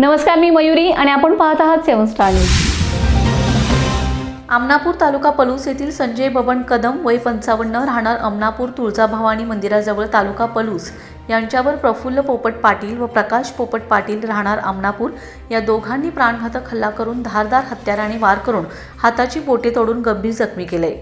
नमस्कार मी मयुरी आणि आपण पाहत आहात सेवन स्टार न्यूज. आमनापूर तालुका पलूस येथील संजय बबन कदम वय पंचावन्न राहणार अमनापूर तुळजाभवानी मंदिराजवळ तालुका पलूस. यांच्यावर प्रफुल्ल पोपट पाटील व प्रकाश पोपट पाटील राहणार अमनापूर या दोघांनी प्राणघातक हल्ला करून धारदार हत्याराने वार करून हाताची बोटे तोडून गंभीर जखमी केले.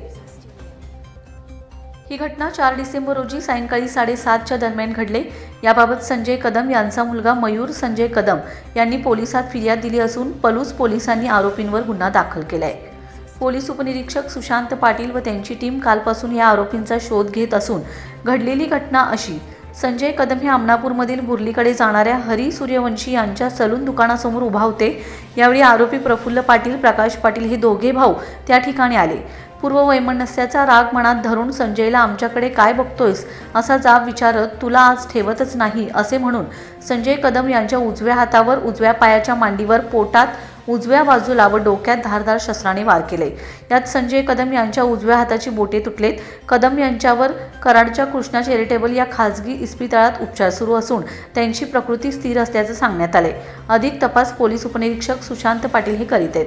ही घटना चार डिसेंबर रोजी सायंकाळी साडेसातच्या दरम्यान घडले. याबाबत संजय कदम यांचा मुलगा मयूर संजय कदम यांनी पोलिसात फिर्याद दिली असून पलूस पोलिसांनी आरोपींवर गुन्हा दाखल केला आहे पोलीस उपनिरीक्षक सुशांत पाटील व त्यांची टीम कालपासून या आरोपींचा शोध घेत असून घडलेली घटना अशी संजय कदम हे अमनापूरमधील बुर्लीकडे जाणाऱ्या हरी सूर्यवंशी यांच्या सलून दुकानासमोर उभा होते. यावेळी आरोपी प्रफुल्ल पाटील प्रकाश पाटील हे दोघे भाऊ त्या ठिकाणी आले. पूर्व वैमनस्याचा राग मनात धरून संजयला आमच्याकडे काय बघतोयस? असा जाब विचारत तुला आज ठेवतच नाही असे म्हणून संजय कदम यांच्या उजव्या हातावर उजव्या पायाच्या मांडीवर पोटात उजव्या बाजूला व डोक्यात धारदार शस्त्राने वार केले. यात संजय कदम यांच्या उजव्या हाताची बोटे तुटलेत. कदम यांच्यावर कराडच्या कृष्णा चॅरिटेबल या खाजगी इस्पितळात उपचार सुरू असून त्यांची प्रकृती स्थिर असल्याचं सांगण्यात आले. अधिक तपास पोलीस उपनिरीक्षक सुशांत पाटील हे करीत आहेत.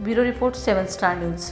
Bureau report seven star news.